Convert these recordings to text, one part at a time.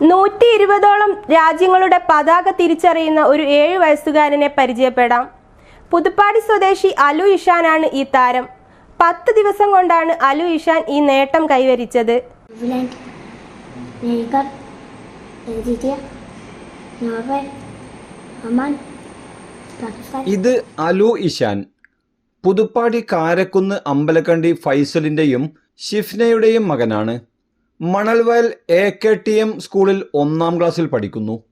നൂറ്റി ഇരുപതോളം രാജ്യങ്ങളുടെ പതാക തിരിച്ചറിയുന്ന ഒരു ഏഴ് വയസ്സുകാരനെ പരിചയപ്പെടാം. പുതുപ്പാടി സ്വദേശി അലു ഇഷാനാണ് ഈ താരം. പത്ത് ദിവസം കൊണ്ടാണ് അലു ഇഷാൻ ഈ നേട്ടം കൈവരിച്ചത്. ഇത് അലു ഇഷാൻ. പുതുപ്പാടി കാരക്കുന്ന് അമ്പലക്കണ്ടി ഫൈസലിന്റെയും ഷിഫ്നയുടെയും മകനാണ്. Manalvayal A K T M സ്കൂളിൽ ഒന്നാം ക്ലാസ്സിൽ പഠിക്കുന്നു.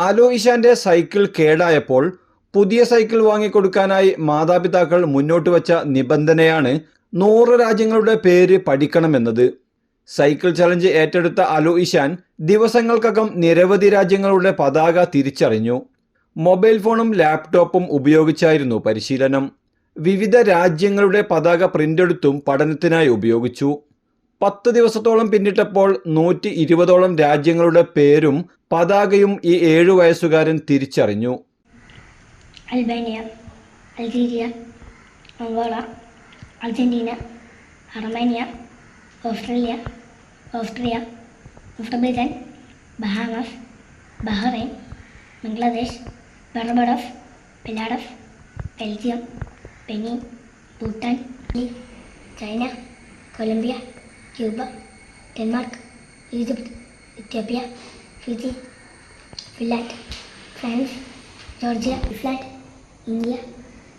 അലോ ഇഷാന്റെ സൈക്കിൾ കേടായപ്പോൾ പുതിയ സൈക്കിൾ വാങ്ങിക്കൊടുക്കാനായി മാതാപിതാക്കൾ മുന്നോട്ട് വച്ച നിബന്ധനയാണ് നൂറ് രാജ്യങ്ങളുടെ പേര് പഠിക്കണമെന്നത്. സൈക്കിൾ ചലഞ്ച് ഏറ്റെടുത്ത അലോ ഇഷാൻ ദിവസങ്ങൾക്കകം നിരവധി രാജ്യങ്ങളുടെ പതാക തിരിച്ചറിഞ്ഞു. മൊബൈൽ ഫോണും ലാപ്ടോപ്പും ഉപയോഗിച്ചായിരുന്നു പരിശീലനം. വിവിധ രാജ്യങ്ങളുടെ പതാക പ്രിന്റെടുത്തും പഠനത്തിനായി ഉപയോഗിച്ചു. പത്ത് ദിവസത്തോളം പിന്നിട്ടപ്പോൾ നൂറ്റി ഇരുപതോളം രാജ്യങ്ങളുടെ പേരും പതാകയും ഈ ഏഴു വയസ്സുകാരൻ തിരിച്ചറിഞ്ഞു. Albania Algeria Mongolia Argentina Armenia Australia Austria Uzbekistan Bahamas Bahrain Bangladesh Barbados പിലാഡഫ് Belgium Benin Bhutan China Colombia Cuba Denmark Egypt Ethiopia Fiji Finland France Georgia Iceland India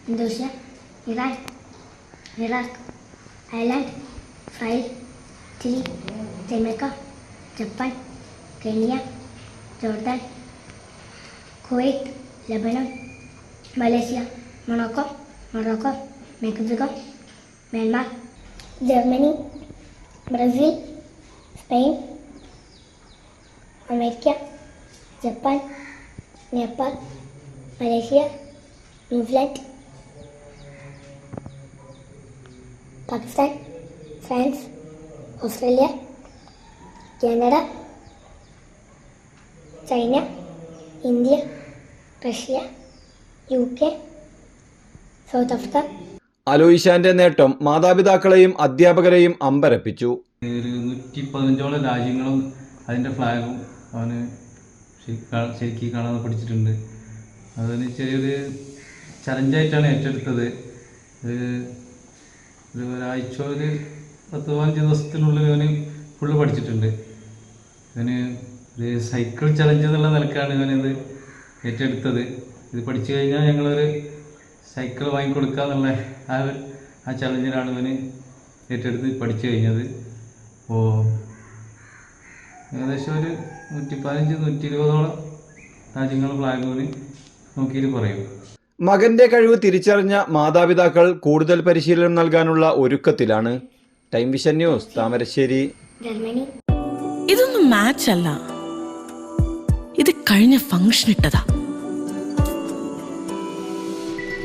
Indonesia Iran Iraq Ireland Israel Chile Jamaica Japan Kenya Jordan Kuwait Lebanon Malaysia Monaco Morocco Mexico Myanmar Germany Brazil Spain America Japan Nepal Malaysia New Zealand Pakistan France Australia Canada China India Russia UK South Africa Africa Alu ഇഷാന്റെ നേട്ടം മാതാപിതാക്കളെയും അധ്യാപകരെയും അമ്പരപ്പിച്ചു. ഇരുന്നൂറ്റി നൂറ്റി പതിനഞ്ചോളം രാജ്യങ്ങളും അതിന്റെ ഫ്ലാഗും അവന് ശരിക്കും കാണാതെ പഠിച്ചിട്ടുണ്ട്. അതിന് ചെറിയൊരു ചലഞ്ചായിട്ടാണ് ഏറ്റെടുത്തത്. ഒരു ഒരു ഒരാഴ്ച ഒരു പത്ത് പതിനഞ്ച് ദിവസത്തിനുള്ളിൽ ഇവന് ഫുള്ള് പഠിച്ചിട്ടുണ്ട്. ഇവന് ഒരു സൈക്കിൾ ചലഞ്ച് എന്നുള്ള നിലക്കാണ് ഇവനിത് ഏറ്റെടുത്തത്. ഇത് പഠിച്ചു കഴിഞ്ഞാൽ ഞങ്ങളൊരു സൈക്കിൾ വാങ്ങിക്കൊടുക്കുക എന്നുള്ള ആ ഒരു ആ ചലഞ്ചിലാണ് ഇവന് ഏറ്റെടുത്ത് പഠിച്ചു കഴിഞ്ഞത്. അപ്പോൾ ഏകദേശം ഒരു നൂറ്റി പതിനഞ്ച് നൂറ്റി ഇരുപതോളം രാജ്യങ്ങൾ ഫ്ലാഗോന് നോക്കിയിട്ട് പറയും. മകന്റെ കഴിവ് തിരിച്ചറിഞ്ഞ മാതാപിതാക്കൾ കൂടുതൽ പരിശീലനം നൽകാനുള്ള ഒരുക്കത്തിലാണ്. Time vision news Thamarassery. Germany ഇതൊന്നും മാച്ച് അല്ല. ഇത് കഴിഞ്ഞ ഫംഗ്ഷൻ ഇട്ടതാ.